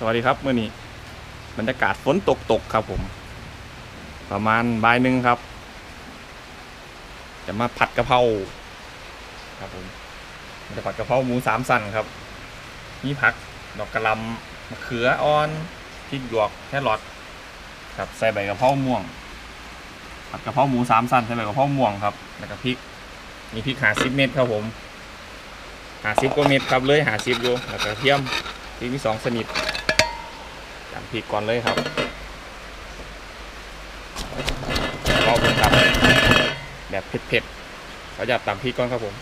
สวัสดีครับเมื่อนี้บรรยากาศฝนตกตกครับผม ประมาณบ่ายหนึ่งครับ จะมาผัดกะเพราครับผมจะผัดกะเพราหมูสามสั่นครับมีผักดอกกระลำมะเขืออ่อนพริกหยวกแครอทครับใส่ใบกะเพราม่วง ผัดกะเพราหมูสามสั่นใส่ใบกะเพราม่วงครับแล้วก็พริกมีพริกหาสิบเม็ดครับผมหาสิบกว่าเม็ดครับเลยหาสิบอยู่แล้วก็กระเทียมพริกมีสองชนิด จำพริกก่อนเลยครับเราเป็นตำแบบเผ็ดๆเขาอยากตำพริกก่อนครับผม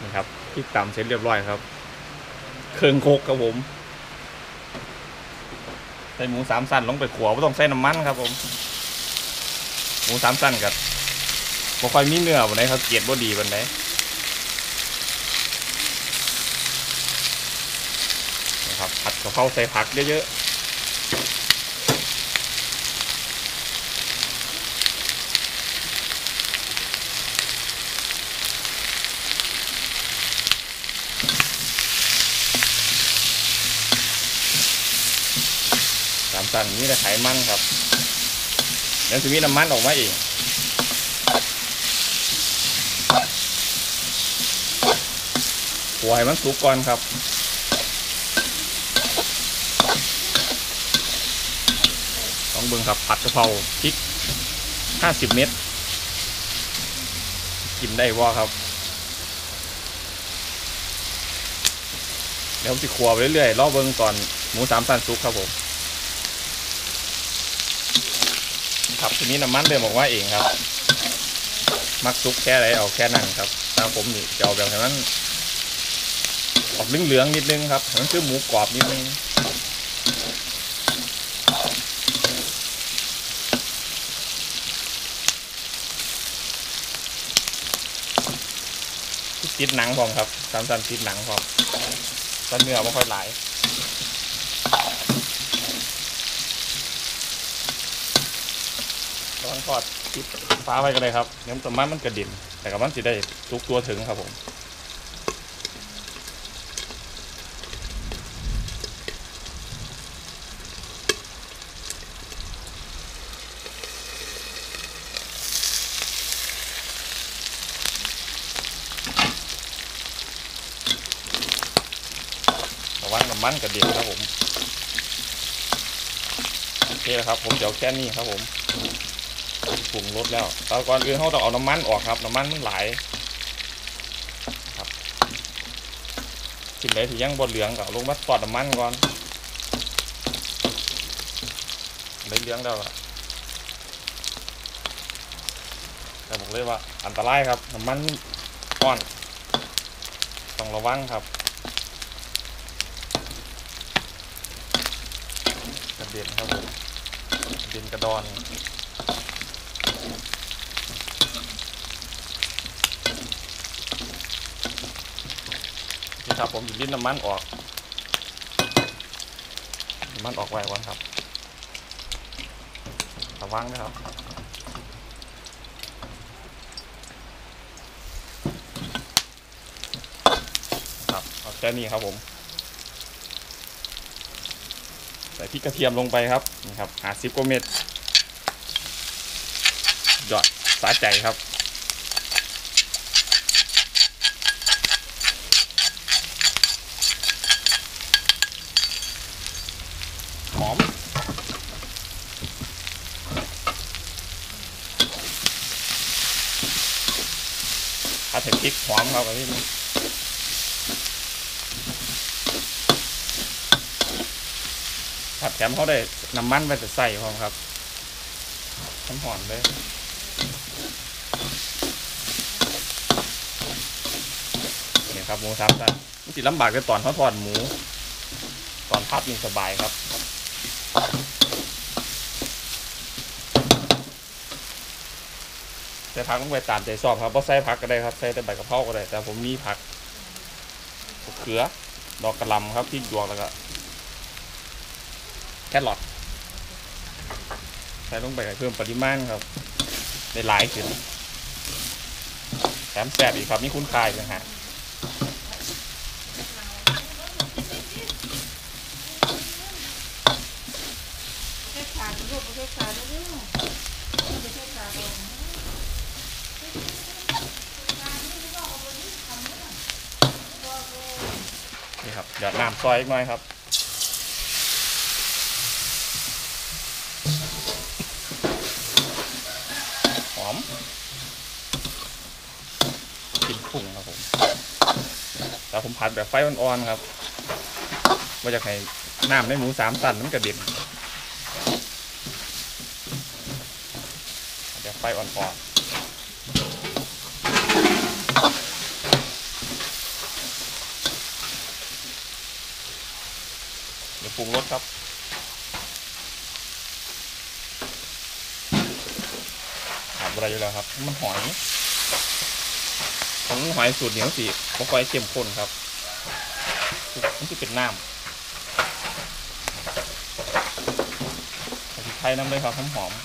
นี่ครับพริกตำเสร็จเรียบร้อยครับ เครื่องโคกครับผมใส่หมูสามสั้นลงไปขัวไม่ต้องใส่น้ำมันครับผม หมูสามสั้นกับบ่ค่อยมีเนื้อวันไหนเขาเกลียดบ่ดีวันไหน นะครับผัด กะเพราใส่ผักเยอะๆสามสันนี่แต่ไขมันครับเดี๋ยวจะมีน้ำมันออกมาเองหัวให้มันสุกก่อนครับ ต้องเบิ่งครับผัดกะเพราพริกห้าสิบเม็ดกินได้ว่าครับ เดี๋ยวผมจะขัวไปเรื่อยๆรอบเบิ่งตอนหมูสามสันสุกครับผมครับทีนี้น้ำมันเริ่มออกมาเองครับ มักซุกแค่ไหนเอาแค่นั้นครับตามผมนี่จะเอาแบบนั้นออกเหลืองๆนิดนึงครับมันคือหมูกรอบนิดนึง ติดหนังพร้อมครับสามสันติดหนังพร้อมตอนเนื้อไม่ค่อยหลายตอนทอดปิดฟ้าไว้ก็ได้ครับเดี๋ยวมันมันกระดิ่นแต่กับมันจะได้ทุกตัวถึงครับผมระวังน้ำ มันกระเด็นครับผมโอเคแล้วครับ ผมเดี๋ยวแค่นี้ครับผมปรุงรสแล้วแต่ก่อนอื่นเขาต้องเอาน้ำมันออกครับ น้ำมันมันหลครับสิ่งใดที่ยังบดเหลืองก็ลงมาทอดน้ำมันก่อนได้เหลืองแล้วอะแต่บอกเลยว่าอันตรายครับน้ำมันก้อนต้องระวังครับ กระ เด็นครับผมเด็นกระดอนนี่ครับผมดิ้นน้ำมันออกน้ำมันออกไว้ก่อนครับระวังนะครับครับเอาแค่นี้ครับผม ใส่พริกกระเทียมลงไปครับนี่ครับหาซิปกว่าเม็ดยอดสาใจครับหอมผัดเผ็ดพริกหอมครับอั ผัดแถมเขาได้น้ำมันไปใส่พร้อมครับน้ำหอนเลยเนี่ยครับหมูสามสันมันจิลำบากแต่ตอนเขาทอดหมู ตอนพับนี่สบายครับใส่ผักลงไปตามใจชอบครับเพราะใส่ผักก็ได้ครับใส่แต่ใบกะเพราก็ได้ แต่ผมมีผักเขือ ดอกกระหลำครับพริกหยวกแล้วก็ แครอทใส่ลงไปให้เพิ่มปริมาณครับในหลายขึ้นแถมแสบอีกครับนี่คุณคายเลยฮะนี่ครับหยอดน้ำซอยอีกหน่อยครับ ผมผัดแบบไฟอ่อนๆครับว่าจะให้น้ำในหมูสามตันมันกระเด็นแบบไฟอ่อนๆเดี๋ยวปรุงรสครับ ขาดอะไรอยู่แล้วครับ มันหอย ของหอยสูตรเหนียวสีบ่ค่อยเข้มข้นครับมันจะเป็นน้ำใส่พริกไทยน้ำเลยครับหอมหอมๆ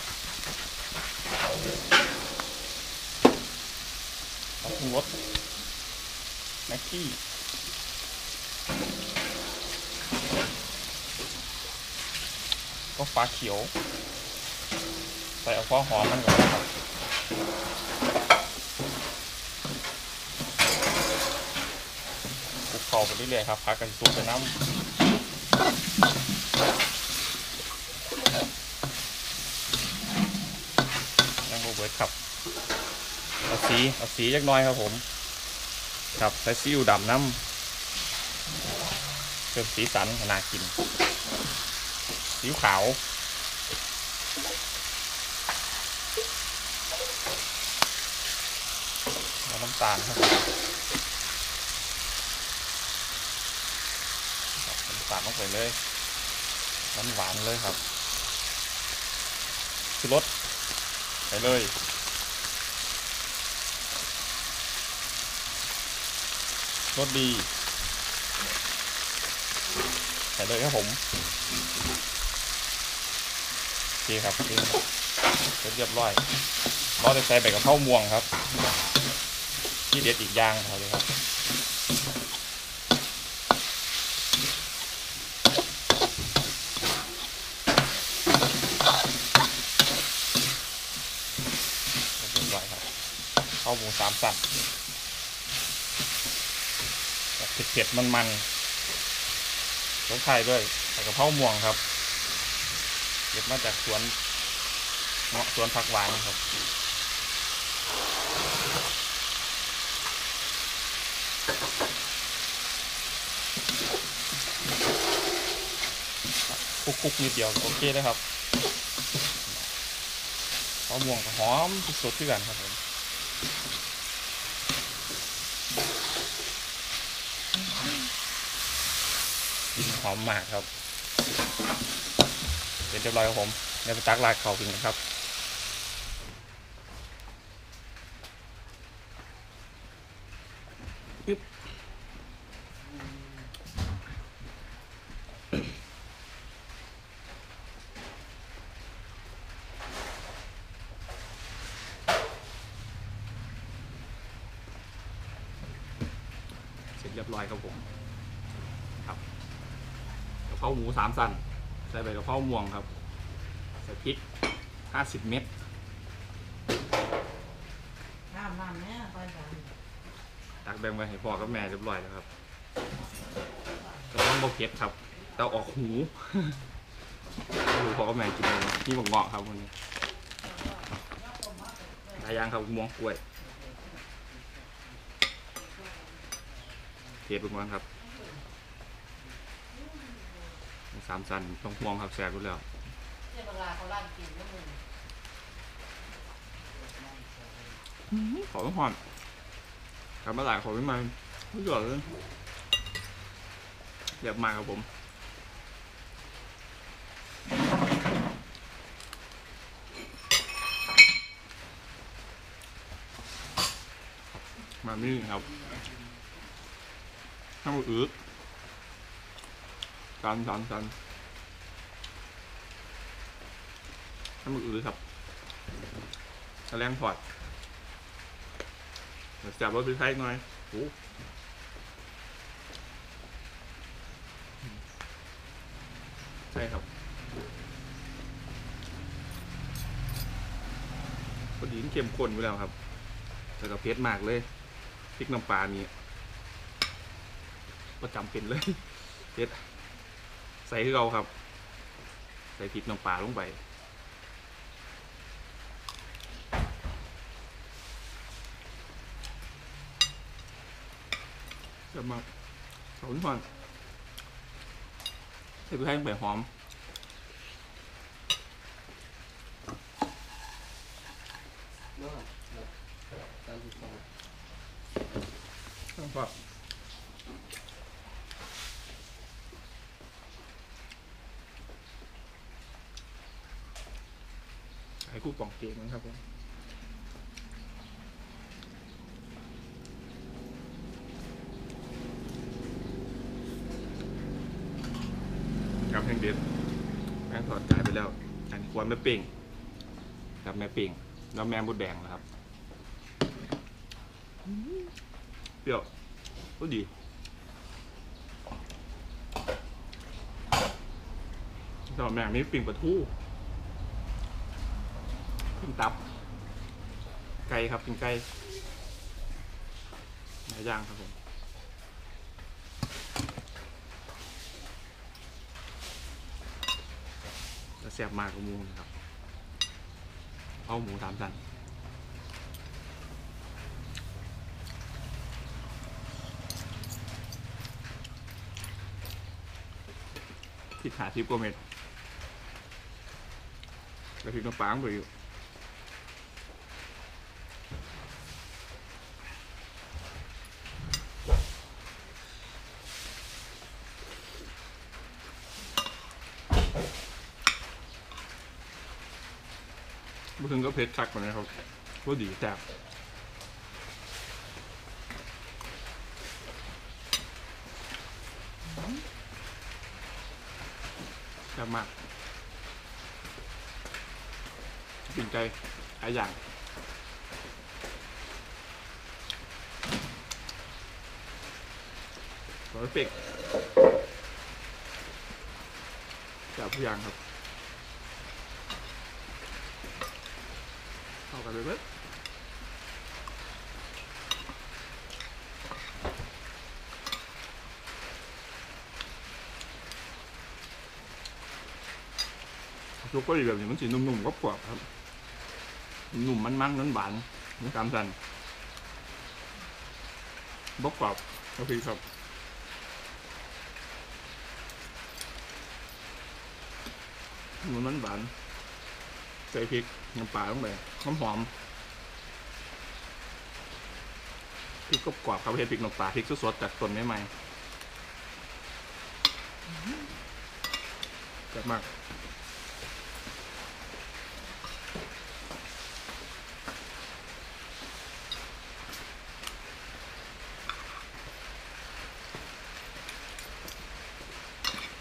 แล้วปรุงรสแม็กกี้ก็ฟ้าเขียว ใส่เอาพอหอมมันก่อนครับ คลุกเข้าไปเรื่อยๆครับพักกันซุปไปน้ำยังโบเบิร์ดครับเอาสีเอาสีจักน้อยครับผมครับใส่ซีอิ๊วดำน้ำเพิ่มสีสันให้น่ากินซีขาวน้ำตาลครับ ครับน้ำตาลลงไปเลยหวานหวานเลยครับชูรสไปเลยรสดีใส่เลยครับผมโอเคครับเคเสร็จเรียบร้อยเราจะใส่ใบกะเพราม่วงครับ ที่เด็ดอีกอย่างครับเลยครับเรียบร้อยครับ ข้าวหมูสามสันแบบเผ็ดๆมันๆต้นไข่ด้วยใส่กระเพราม่วงครับเก็บมาจากสวนเงาะสวนผักหวานครับคลุกๆนิดเดียวโอเคเลยครับข้าวม่วงหอมสดๆที่กันครับผมกลินห อมมากครับเสร็จเรียบร้อยครับผมเดี๋ยวไปตักราดเขากินกันครับเสร็จเรียบร้อยครับผม เพราหมูสามสันใส่ใบกะเพราม่วงครับ ใส่พริกห้าสิบเม็ดน้ำน้ำเนี่ยไปกันตักแบ่งไปให้พ่อกับแม่เรียบร้อยแล้วครับกระเพราบะเพ็ดครับเตาออกหูไม่รู้พ่อกับแม่กินอะไรนี่บักเงาะครับวันนี้หลายอย่างครับม่วงกล้วยเทปลงมาครับหมู สามสันต้องม่วงครับแซ่บรู้แล้วเจ้าเวลาเขาลั่นกินแล้วมึงขอไม่หอนกลับมาหลายขอไม่มาไม่หยอดเลยเดี๋ยวมาครับผม มานี่ครับข้าวอืด สันสันสันข้าวอืดครับแถลงพอดเจับรถไปไทยหน่อยโอ้ใช่ครับพอดีนเข้มข้นไปแล้วครับแต่ก็เผ็ดมากเลยพริกน้ำปลานี่ประจำเป็นเลยเด็ด ใส่คือเราครับ ใส่พริกน้ำปลาลงไปเดี๋ยวมาเอาทุกคนใส่พริกแห้งไปหอม เนาะตามที่ฟัง แล้วก็ให้คู่ปองเกงนะครับผมกับ แห้งเด็ดแม่งถอดจ่ายไปแล้ว อันควรแม่ปิ่งกับแม่ปิ่งแล้วแม่บุดแดงนะครับเปรี้ยวก็ดีต่อแม่งนี้ปิ่งปลาทูปิ่งตับ ไก่ครับปิ่งไก่หลายอย่างครับผมจะแซ่บมากกว่าหมูนะครับเอาหมูสามสันที่ขาทิปกว่าเม็ดแล้วพริกน้ำปลาไปอยู่ นก็เพชรคักกว่านะครับก็ดีแต่บแซ่บมากปิ่งไก่หลายอย่างขอเป็กแซ่บทุกอย่างครับ เข้ากันเลยเว้ยซุปก็อีแบบนี้มันสีนุ่มๆกรอบๆครับ นุ่มมันมันนั้นหวานนี่ตามสันบกกรอบโอเคครับนุ่มมันหวาน ใส่พริกน้ำปลาลงไปหอมหอมพริกกรอบครับเห็ดพริกน้ำปลาพริกสดๆจากต้นใหม่ๆจัดมาก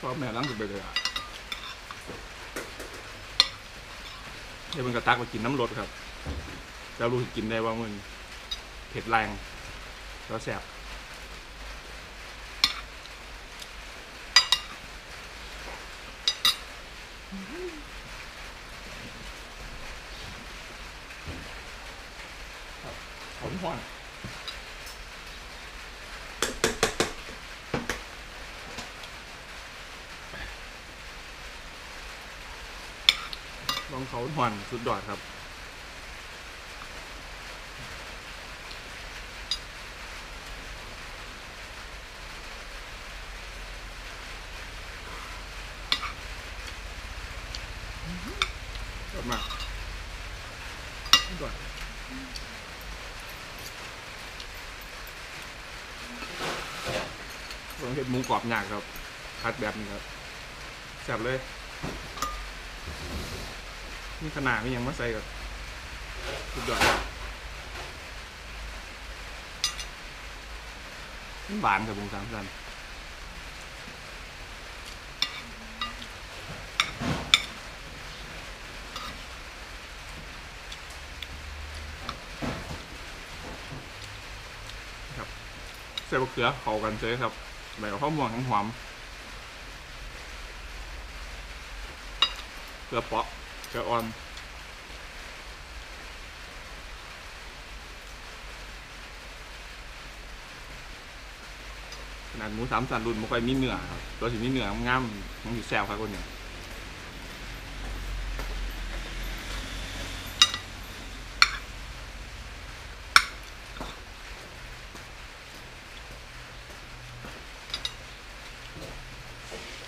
พ่อแม่ล้างสุดไปเลยอะ ดี๋ยวมันกระตักไปกินน้ำรสครับ แล้วรู้สึกกินได้ว่ามันเผ็ดแรงแล้วแสบหอมหวาน ลองเขาหวานสุดยอดครับชอบมากสุดยอดลองเห็ดหมูกรอบยากครับคัดแบบนี้ครับแซ่บเลย นี่ขนาดนี้ยังมาใส่กับสุดยอดมันหวานกับวงสามสันครับใส่บะเขือเข้ากันเลยครับใบกะเพราม่วงทั้งหอมเกลือเปาะ เกลืออ่อนขนาดหมูสามสันรุ่นมันค่อยมีเนื้อครับ ตัวที่มีเนื้องามมันอยู่แซวครับคนเนี่ย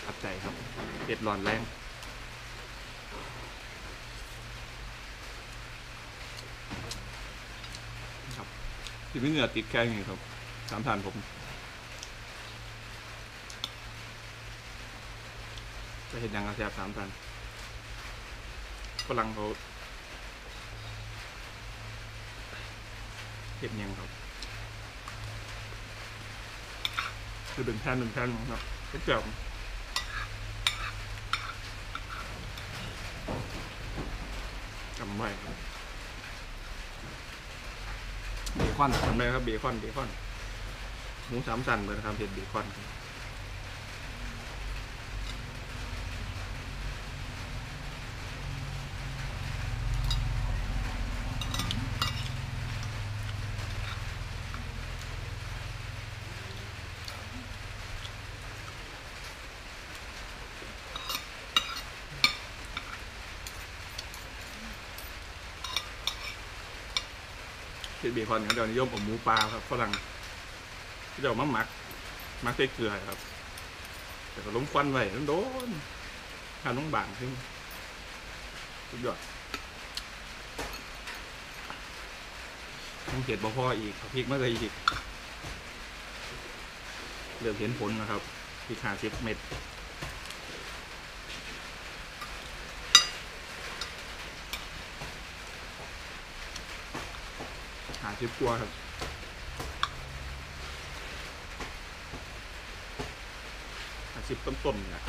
ขับใจครับเผ็ดร้อนแรงครับ ที่มีเนื้อติดแค่นี้ครับสามสันผมจะเห็นยังกระแสบสามพันฝรั่งเขาเห็นยังครับ คือเป็นแผ่นเป็นแผ่นครับเป็นแบบจำไว้ครับเบ คอนทำได้ครับเบคอนเบคอนหมูสามสันเลยนะครับเห็ดเบคอนครับ เห็ดเบคอนเขาเดี๋ยวนิยมกับหมูปลาครับฝรั่งเขาจะเอามาหมักหมักใส่เกลือครับแต่ก็ล้มควันไว้มันโดนทานน้องบางขึ้นสุดยอดต้องเห็ดบ่พออีกเอาพริกมาใส่อีกเริ่มเห็นผลนะครับพริกหาสิบเม็ด หาสิบกว่าครับหาสิบต้นๆเนี่ย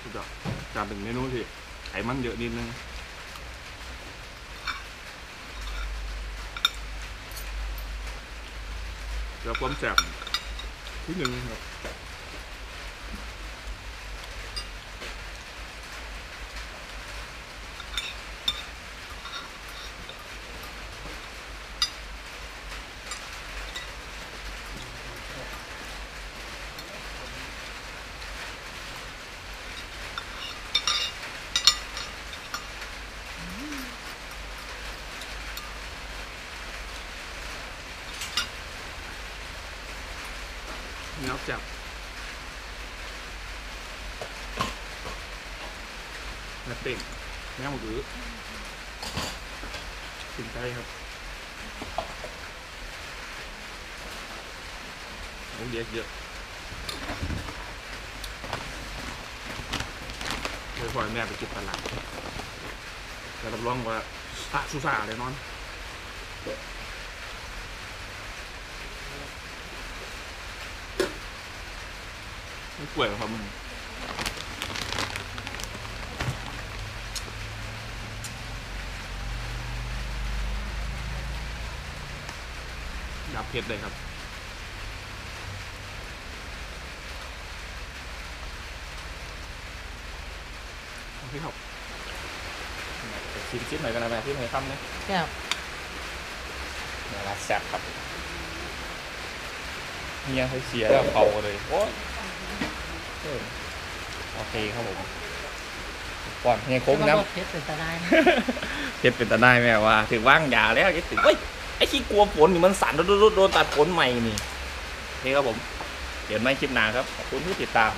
สุดยอดจานเป็นเมนูที่ไขมันเยอะนิดนึง แล้วความแสบที่หนึ่งครับ เนื้อแสบเนื้อเต่งแม่หมูดื้อกินไก่ครับโอ้เยอะเยอะเดี๋ยพ่อแม่ไปกินตลาดแต่รับรองว่าพระสุสาเลยนอน ป่วยหรอกครับมึงดับเผ็ดเลยครับโอเคครับชิมชิมหน่อยกันนะแม่ที่ไหนทำเนี่ยแซ่บเดี๋ยวลาแซ่บครับเฮียเขาเสียแล้วเป่าเลยโอ้ยเออ โอเคครับผมก่อนเฮียคมแต่นะว่ารสเผ็ดเป็นตะไดนะเฮ็ดเป็นตาได้แม่ว่าถึงว่างยาแล้วยังถึงเฮ้ยไอ้ขี้กลัวฝนนี่มันสั่นโดนโดนโดนตัดฝนใหม่นี่นี่ครับผม เดี๋ยวไม่คลิปหน้าครับขอบคุณที่ติดตาม